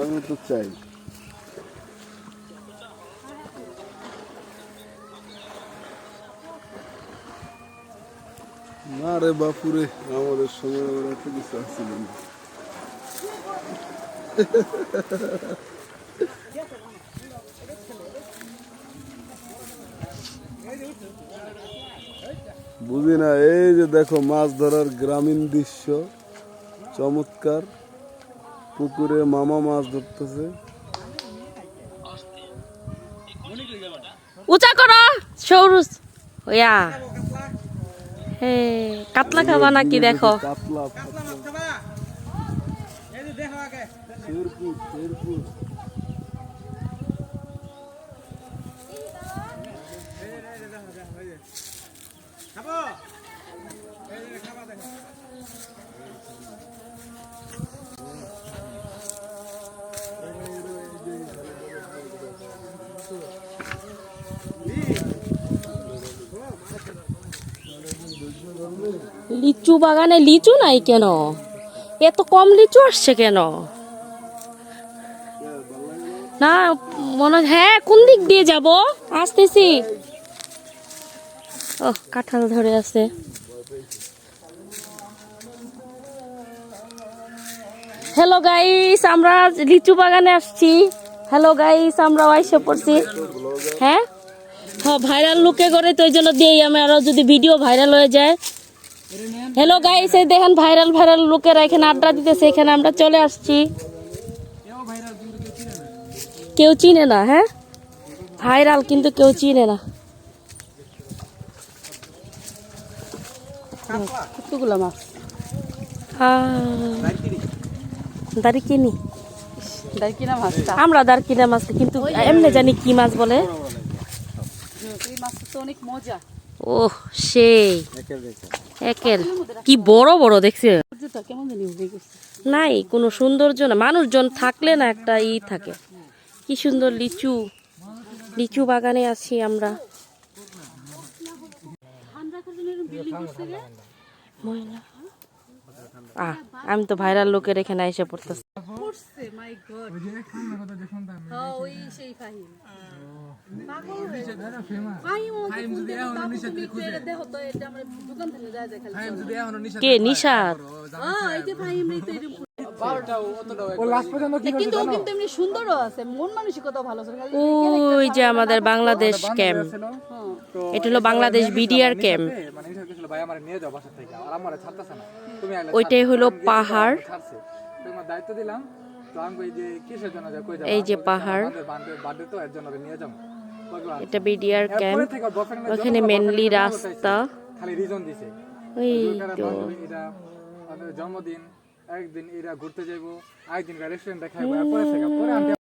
আমি তো চাই। না রে বাপুরে, আমাদের সময় আমার এত কিছু আসছিল না। বুঝি না, এই যে দেখো মাছ ধরার গ্রামীণ দৃশ্য, চমৎকার। পুকুরে মামা মাছ ধরতেছে। উঁচা করো সৌরুস। ওয়া। হে কাতলা খাবা নাকি দেখো। কাতলা ফাতলা। শেরপুর শেরপুর। লিচু বাগানে লিচু নাই কেন? এত কম লিচু আসছে কেন? না, মনে হয়- কোন দিক দিয়ে যাব? আসতেছি। ও কাঁঠাল ধরে আছে। হ্যালো গাইস আমরা লিচু বাগানে আসছি। হ্যালো গাইস আমরা আইসে পড়ছি। হ্যাঁ? হ্যাঁ ভাইরাল লুকে করে তো ওই জন্য দিই আমি আরও যদি ভিডিও ভাইরাল হয়ে যায়। হ্যালো গাইস এই দেখেন ভাইরাল ভাইরাল লোকেরা এখানে আড্ডা দিতেছে এখানে আমরা চলে আসছি। কেউ চিনে না হ্যাঁ? ভাইরাল কিন্তু কেউ চিনে না। কতগুলো মাছ। দাঁড়িয়ে আমরা দাঁড়িয়ে মাছ কিন্তু এমনি জানি কি মাছ বলে? এই মাছটা তো অনেক মজা। ওহ সেই। একের কি বড় বড় দেখছে নাই কোনো সৌন্দর্য না। মানুষজন থাকলে না একটা ই থাকে। কি সুন্দর লিচু। লিচু বাগানে আছি আমরা। আহ, আমি তো ভাইরাল লোকের এখানে এসে পড়তেছি। কে নিশাদ এই যে ফাহিম এই তো এরকম কিন্তু ও কিন্তু এমনি সুন্দরও আছে মানসিকতা ভালো আছে। খালি ওই যে আমাদের বাংলাদেশ ক্যাম্প এটা হলো বাংলাদেশ বিডিআর ক্যাম্প মানে ইন্টারভিউ ছিল ভাই আমার নিয়ে যাও বাসা থেকে। আর আমার ছাড়তেছে না। তুমি আইলে ওইটাই হলো পাহাড়। দায়িত্ব দিলাম। তো আমি কই যে কিসের জন্য যা কই যাও? এই যে পাহাড়। নিয়ে এটা বিডিআর ক্যাম্প ওখানে মেনলি রাস্তা। খালি রিজন দিছে। ওই তো। জন্মদিন একদিন এরা ঘুরতে যাইবো একদিন রেস্টুরেন্ট দেখাইবো থেকে পরে